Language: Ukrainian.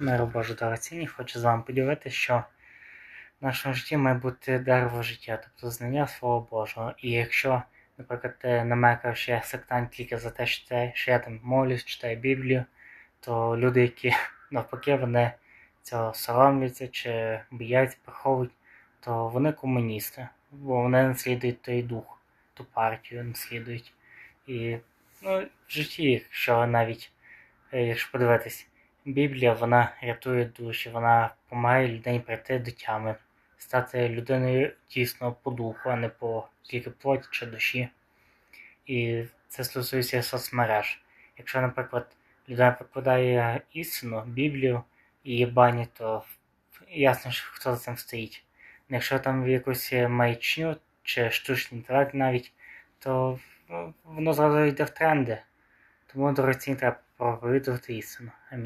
Миру дорогоцінні, хочу з вами поділитися, що в нашому житті має бути дерево життя, тобто знання Слова Божого. І якщо, наприклад, ти на мене кажеш, що я сектант тільки за те, що, це, що я там молюсь, читаю Біблію, то люди, які навпаки вони цього соромляться чи бояться, приховують, то вони комуністи, бо вони наслідують той дух, ту партію наслідують. І ну, в житті, якщо навіть, е, якщо подивитись, Біблія вона рятує душі, вона допомагає людині прийти до тями, стати людиною дійсно по духу, а не по тільки плоті чи душі. І це стосується соцмереж. Якщо, наприклад, людина прикладає істину, Біблію і бані, то ясно, що хто за цим стоїть. Якщо там якусь маячню чи штучний інтелект навіть, то ну, воно зразу йде в тренди. Тому дорогоцінні треба проповідувати істину. Амінь.